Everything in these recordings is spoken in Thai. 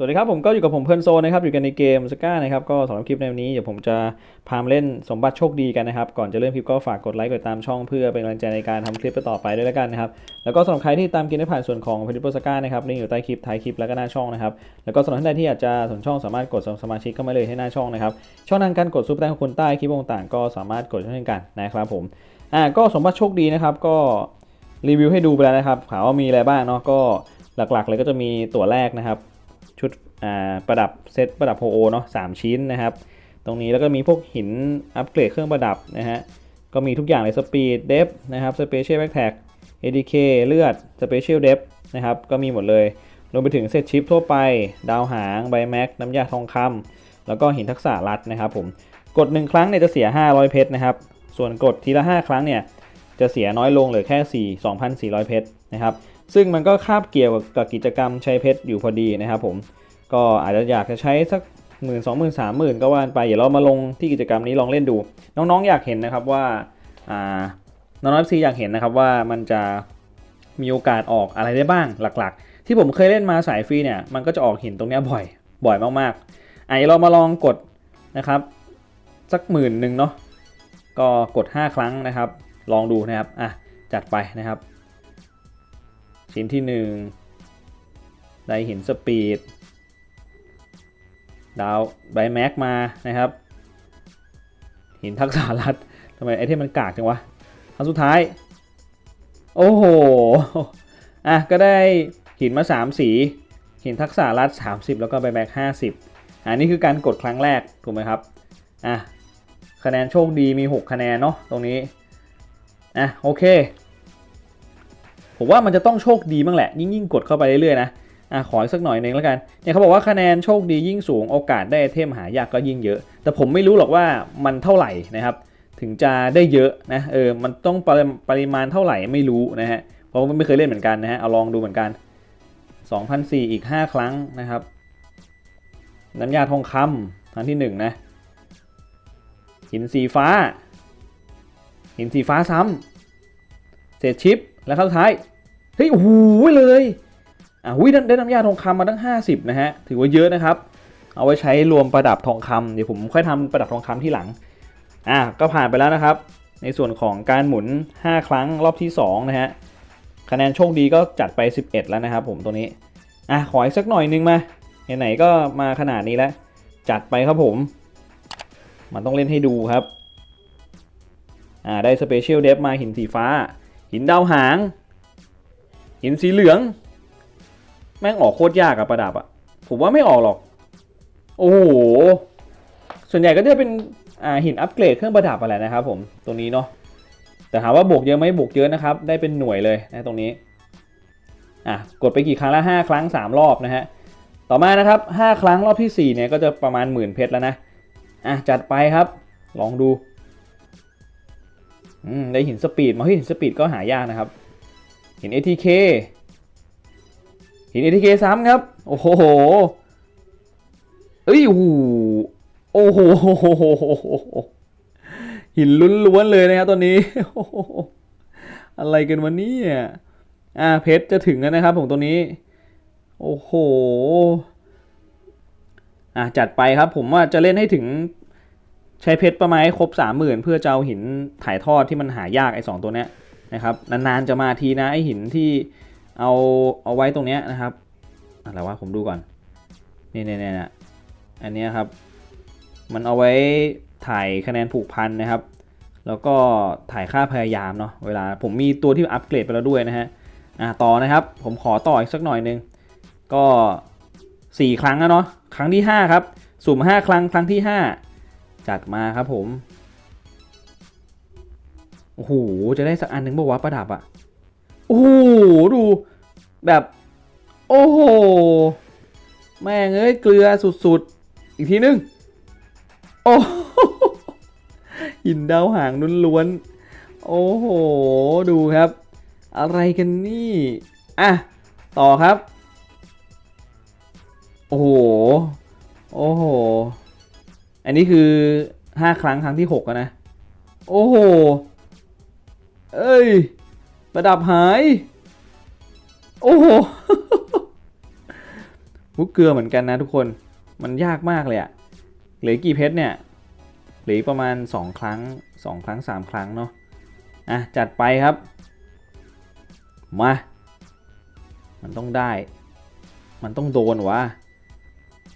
สวัสดีครับ ผมก็อยู่กับผมเพื่อนโซนะครับ อยู่กันในเกมสก้านะครับ ก็สำหรับคลิปในวันนี้เดี๋ยวผมจะพามเล่นสมบัติโชคดีกันนะครับ ก่อนจะเริ่มคลิปก็ฝากกดไลค์กดตามช่องเพื่อเป็นกำลังใจในการทำคลิปต่อไปด้วยแล้วกันนะครับ แล้วก็สำหรับใครที่ตามเกมได้ผ่านส่วนของพิพิธสก้านะครับลิงก์อยู่ใต้คลิปท้ายคลิปแล้วก็หน้าช่องนะครับ แล้วก็สำหรับท่านใดที่อยากจะสนช่องสามารถกดสมาชิกเข้ามาเลยให้หน้าช่องนะครับ ช่องทางการกดซุปเปอร์แตงของคุณใต้คลิปต่างๆก็สามารถกดเช่นกันนะครับผม อ่าก็สมบัติโชคดีนะครับก็รีวิวให้ดูไปแล้วนะครับถามว่ามีอะไรบ้างเนาะก็หลักๆ เลยก็จะมีตัวแรกนะครับ ประดับเซตประดับโฮโอเนาะสามชิ้นนะครับ ตรงนี้แล้วก็มีพวกหินอัปเกรดเครื่องประดับนะฮะ ก็มีทุกอย่างเลยสปีดเดฟนะครับสเปเชียลแบ็กแท็ก ADK เลือดสเปเชียลเดฟนะครับ ก็มีหมดเลยรวมไปถึงเซตชิปทั่วไป ดาวหาง ใบแม็ก น้ำยาทองคำแล้วก็หินทักษะรัดนะครับผม กด 1 ครั้งเนี่ยจะเสีย 500 เพชรนะครับ ส่วนกดทีละ 5 ครั้งเนี่ยจะเสียน้อยลงเหลือแค่ 4 2,400 เพชรนะครับ ซึ่งมันก็คาบเกี่ยวกับกิจกรรมใช้เพชรอยู่พอดีนะครับผม ก็อาจจะอยากจะใช้สักหมื่นสองหมื่นสามหมื่นก็ว่านไปเดี๋ยวเรามาลงที่กิจกรรมนี้ลองเล่นดู น้องๆอยากเห็นนะครับว่าอ่าน้องๆซีอยากเห็นนะครับว่ามันจะมีโอกาสออกอะไรได้บ้างหลักๆ ที่ผมเคยเล่นมาสายฟรีเนี่ยมันก็จะออกหินตรงนี้บ่อยบ่อยมากๆอะเดี๋ยวเรามาลองกดนะครับสักหมื่นหนึ่งเนาะก็กด 5 ครั้งนะครับ ลองดูนะครับอะจัดไปนะครับ ชิ้นที่ 1 ได้หินสปีด ดาวไบแม็กมานะครับหินทักษะรัดทำไมไอเทมมันกากจังวะครั้งสุดท้าย โอ้โห อะ ก็ได้หินมา 3 สี หินทักษะรัด 30 แล้วก็ไบแม็ก50 อันนี้คือการกดครั้งแรก ถูกไหมครับ อะ คะแนนโชคดีมี 6 คะแนนเนาะตรงนี้ อะ โอเค ผมว่ามันจะต้องโชคดีบ้างแหละ ยิ่งยิ่งกดเข้าไปเรื่อยๆนะ อะขออีกสักหน่อยหนึ่งแล้วกันเนี่ยเขาบอกว่าคะแนนโชคดียิ่งสูงโอกาสได้ไอเทมหายากก็ยิ่งเยอะ แต่ผมไม่รู้หรอกว่ามันเท่าไหร่นะครับ ถึงจะได้เยอะนะเออมันต้องปริปริมาณเท่าไหร่ไม่รู้นะฮะเพราะไม่เคยเล่นเหมือนกันนะฮะเอาลองดูเหมือนกัน2,004อีก 5 ครั้งนะครับน้ำยาทองคำครั้งที่ 1 นะหินสีฟ้า หินสีฟ้าซ้ำเศษชิปแล้วครั้งสุดท้ายเฮ้ยโอ้โหเลย อะหุ้ยได้น้ำยาทองคำมาตั้ง 50 นะฮะ ถือว่าเยอะนะครับ เอาไว้ใช้รวมประดับทองคำเดี๋ยวผมค่อยทำประดับทองคำที่หลัง อะก็ผ่านไปแล้วนะครับ ในส่วนของการหมุน 5 ครั้งรอบที่ 2 นะฮะ คะแนนโชคดีก็จัดไป 11 แล้วนะครับ ผมตัวนี้ อะขออีกสักหน่อยนึงมา ไหนๆก็มาขนาดนี้แล้ว จัดไปครับผม มันต้องเล่นให้ดูครับ อ่าได้สเปเชียลเดฟมาหินสีฟ้า หินดาวหาง หินสีเหลือง แม่งออกโคตรยากอะประดับอะผมว่าไม่ออกหรอก โอ้โห ส่วนใหญ่ก็จะเป็นอ่าหินอัปเกรดเครื่องประดับอะไรนะครับผมตรงนี้เนาะแต่ถามว่าบวกเยอะไหมบวกเยอะนะครับ ได้เป็นหน่วยเลยนะตรงนี้อะกดไปกี่ครั้งละ5ครั้ง 3 รอบนะฮะต่อมานะครับ5ครั้งรอบที่4เนี่ยก็จะประมาณหมื่นเพชรแล้วนะอะจัดไปครับ ลองดูอืมได้หินสปีดมาเฮ้หินสปีดก็หายากนะครับหิน ATK หิน ATK ซ้ำครับ โอ้โหเอ้ยโอ้โหโอ้โหหินล้วนๆเลยนะครับตัวนี้ อะไรกันวันนี้อ่าเพชรจะถึงแล้วนะครับ ผมตัวนี้ โอ้โหอะจัดไปครับผมว่าจะเล่นให้ถึงใช้เพชรประมาณให้ครบสามหมื่นเพื่อจะเอาหินถ่ายทอดที่มันหายากไอ้สองตัวเนี้ยนะครับนานๆจะมาทีนะไอ้หินที่ เอาเอาไว้ตรงเนี้ยนะครับอะไรวะผมดูก่อนนี่เนี่ยเนี่ยอันนี้ครับ มันเอาไว้ถ่ายคะแนนผูกพันนะครับ แล้วก็ถ่ายค่าพยายามเนาะเวลาผมมีตัวที่อัปเกรดไปแล้วด้วยนะฮะอะต่อนะครับ ผมขอต่ออีกสักหน่อยหนึงก็ 4 ครั้งแล้วเนาะครั้งที่ 5 ครับ สุ่ม 5 ครั้งครั้งที่ 5 จัดมาครับผมโอ้โหจะได้สักอันหนึ่งบอกว่าประดับอะโอ้โหดู แบบ โอ้โห แม่งเอ้ย เกลือสุดๆ อีกทีนึง โอ้โหหินดาวหางล้วนๆ โอ้โห ดูครับ อะไรกันนี่ อะ ต่อครับ โอ้โห โอ้โห อันนี้คือ 5 ครั้งครั้งที่6นะ โอ้โห เอ้ย ประดับหาย โอ้โหวุกเกลือเหมือนกันนะทุกคน มันยากมากเลยอะเหลือกี่เพชรเนี่ย เหลือประมาณ 2 ครั้ง 2 ครั้ง 3 ครั้งเนาะ อะ จัดไปครับ มา มันต้องได้ มันต้องโดนวะ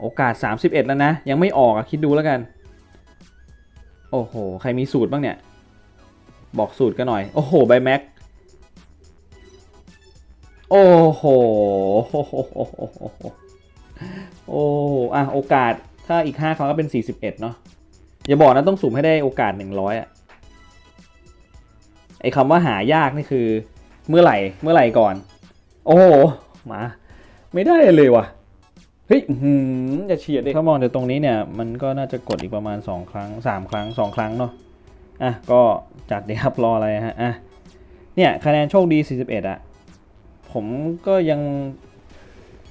โอกาส 31 แล้วนะ ยังไม่ออกอะคิดดูแล้วกัน โอ้โห ใครมีสูตรบ้างเนี่ย บอกสูตรกันหน่อย โอ้โห ใบแม็ก โอ้โห โอ้อะโอกาส ถ้าอีก 5 ครั้งก็เป็น 41 เนาะ อย่าบอกนะต้องสุ่มให้ได้โอกาส 100อะไอคำว่าหายากนี่คือ เมื่อไหร่ เมื่อไหร่ก่อน โอ้โห มา ไม่ได้เลยว่ะ เฮ้ยจะเฉียดเลยถ้ามองจากตรงนี้เนี่ย มันก็น่าจะกดอีกประมาณ 2 ครั้ง 3 ครั้ง 2 ครั้งเนาะ อะ ก็จัดเดี๋ยวครับรออะไรฮะ อะ เนี่ยคะแนนโชคดี 41อะ ผมก็ยัง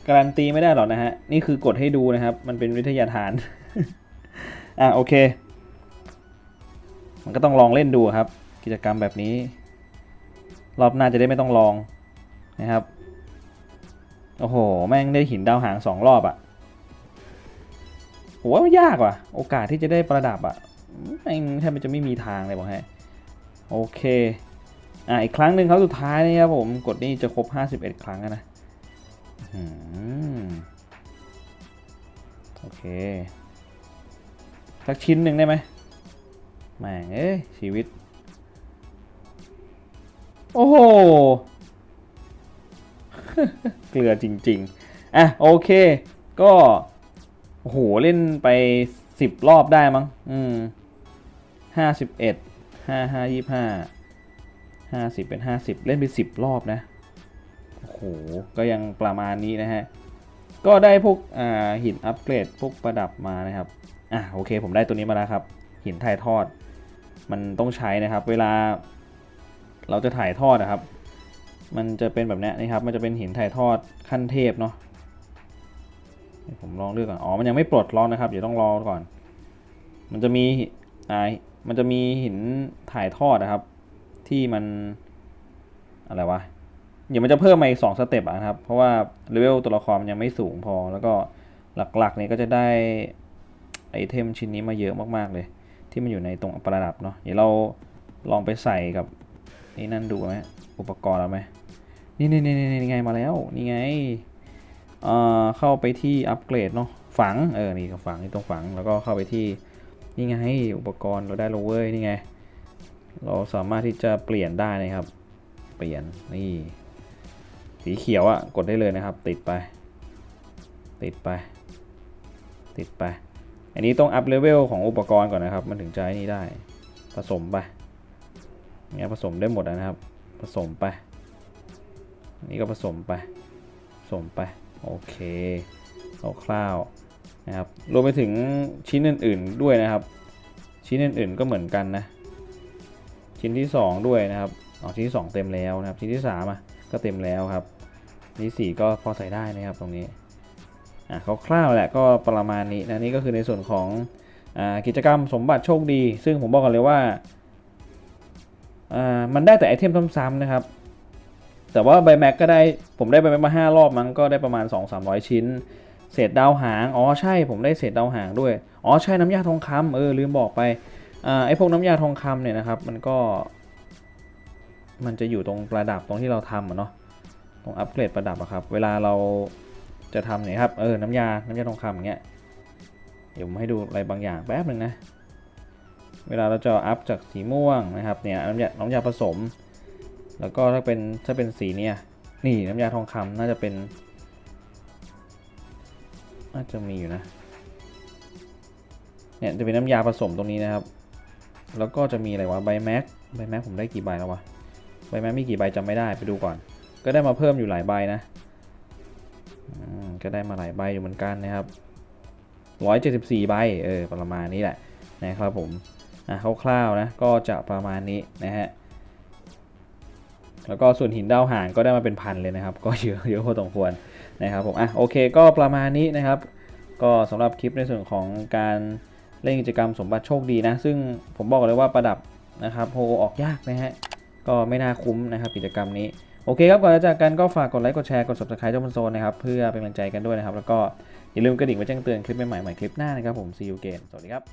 การันตีไม่ได้หรอกนะฮะ นี่คือกดให้ดูนะครับ มันเป็นวิทยาทาน อะโอเค มันก็ต้องลองเล่นดูครับ กิจกรรมแบบนี้ รอบหน้าจะได้ไม่ต้องลองนะครับ โอ้โห แม่งได้หินดาวหางสองรอบอะ่ะผมว่ามันยากว่ะ โอกาสที่จะได้ประดับอะ่ะแม่งแทบจะไม่มีทางเลยบอกให้ โอเค อะอีกครั้งหนึ่งครับสุดท้ายนะครับผมกดนี่จะครบ 51 ครั้งนะอื้อหือโอเคสักชิ้นหนึ่งได้ไหมแม่งเอ้ยชีวิต โอ้โห เกลือจริง ๆ อะ โอเค ก็โอ้โห เล่นไปสิบรอบได้มั้ง อืมห้าสิบเอ็ดห้าห้ายี่ห้า ห้าสิบเป็นห้าสิบเล่นไปสิบรอบนะ โอ้โห ก็ยังประมาณนี้นะฮะ ก็ได้พวกหินอัปเกรดพวกประดับมานะครับ อะโอเค ผมได้ตัวนี้มาแล้วครับ หินถ่ายทอด มันต้องใช้นะครับ เวลา เราจะถ่ายทอดนะครับ มันจะเป็นแบบนี้นะครับ มันจะเป็นหินถ่ายทอดขั้นเทพเนาะผมลองเลือกก่อน อ๋อ มันยังไม่ปลดล็อกนะครับ เดี๋ยวต้องรอก่อน มันจะมีอ่ามันจะมีหินถ่ายทอดนะครับ ที่มันอะไรวะเดี๋ยวมันจะเพิ่มมาอีกสองสเต็ปอะนะครับ เพราะว่าเลเวลตัวละครมันยังไม่สูงพอ แล้วก็หลักๆเนี่ยก็จะได้ไอเทมชิ้นนี้มาเยอะมากๆเลย ที่มันอยู่ในตรงประดับเนาะเดี๋ยวเราลองไปใส่กับนี่นั่นดูไหมอุปกรณ์เราไหมนี่นี่นี่นี่ไงมาแล้วนี่ไงเอ่อเข้าไปที่อัปเกรดเนาะฝังเออนี่ก็ฝังนี่ตรงฝังแล้วก็เข้าไปที่นี่ไงอุปกรณ์เราได้แล้วเว้ยนี่ไง เราสามารถที่จะเปลี่ยนได้นะครับ เปลี่ยนนี่สีเขียวอะ่ะกดได้เลยนะครับ ติดไป ติดไป ติดไป อันนี้ต้องอัพเลเวลของอุปกรณ์ก่อนนะครับ มันถึงจะไอ้นี่ได้ ผสมไปเนี่ยผสมได้หมดนะครับ ผสมไป นี่ก็ผสมไป ผสมไป โอเคคร่าวๆนะครับ รวมไปถึงชิ้นอื่น ๆด้วยนะครับ ชิ้นอื่น ๆก็เหมือนกันนะ ชิ้นที่ 2 ด้วยนะครับอ๋อชิ้นที่ 2 เต็มแล้วนะครับ ชิ้นที่3อะก็เต็มแล้วครับชิ้นที่4ก็พอใส่ได้นะครับตรงนี้อะคร่าวๆแหละก็ประมาณนี้นะนี่ก็คือในส่วนของอากิจกรรมสมบัติโชคดี ซึ่งผมบอกกันเลยว่าอ่ามันได้แต่ไอเทมซ้ำๆนะครับ แต่ว่าใบแม็กก็ได้ผมได้ใบแม็กมา 5 รอบมั้งก็ได้ประมาณ 2-300 ชิ้น เศษดาวหาง อ๋อใช่ผมได้เศษดาวหางด้วย อ๋อใช่น้ำยาทองคำเออลืมบอกไป ไอพวกน้ำยาทองคำเนี่ยนะครับ มันก็ มันจะอยู่ตรงประดับตรงที่เราทำอะเนาะตรงอัปเกรดประดับอะครับ เวลาเราจะทำเนี่ยครับเออน้ำยา น้ำยาทองคำอย่างเงี้ยเดี๋ยวผมให้ดูอะไรบางอย่างแป๊บหนึ่งนะเวลาเราจะอัพจากสีม่วงนะครับเนี่ยน้ำยาน้ำยาผสม แล้วก็ถ้าเป็นถ้าเป็นสีเนี่ยนี่น้ำยาทองคำน่าจะเป็น น่าจะมีอยู่นะเนี่ยจะเป็นน้ำยาผสมตรงนี้นะครับ แล้วก็จะมีอะไรวะใบแม็กใบแม็กผมได้กี่ใบแล้ววะใบแม็กมีกี่ใบจำไม่ได้ไปดูก่อน ก็ได้มาเพิ่มอยู่หลายใบนะก็ได้มาหลายใบอยู่เหมือนกันนะครับร้อยเจ็ดสิบสี่ใบเออประมาณนี้แหละนะครับผมอะคร่าวๆนะก็จะประมาณนี้นะฮะแล้วก็ส่วนหินดาวหางก็ได้มาเป็นพันเลยนะครับ ก็เยอะเยอะพอสมควรนะครับผมอะโอเคก็ประมาณนี้นะครับ ก็สำหรับคลิปในส่วนของการ เล่นกิจกรรมสมบัติโชคดีนะ ซึ่งผมบอกเลยว่าประดับนะครับโฮออกยากนะฮะ ก็ไม่น่าคุ้มนะครับกิจกรรมนี้ โอเคครับก่อนจะจากกันก็ฝากกดไลค์กดแชร์กด subscribe เจ้าบนโซนนะครับ เพื่อเป็นกำลังใจกันด้วยนะครับ แล้วก็อย่าลืมกระดิ่งไว้แจ้งเตือนคลิปใหม่ๆใหม่คลิปหน้านะครับผม see you again สวัสดีครับ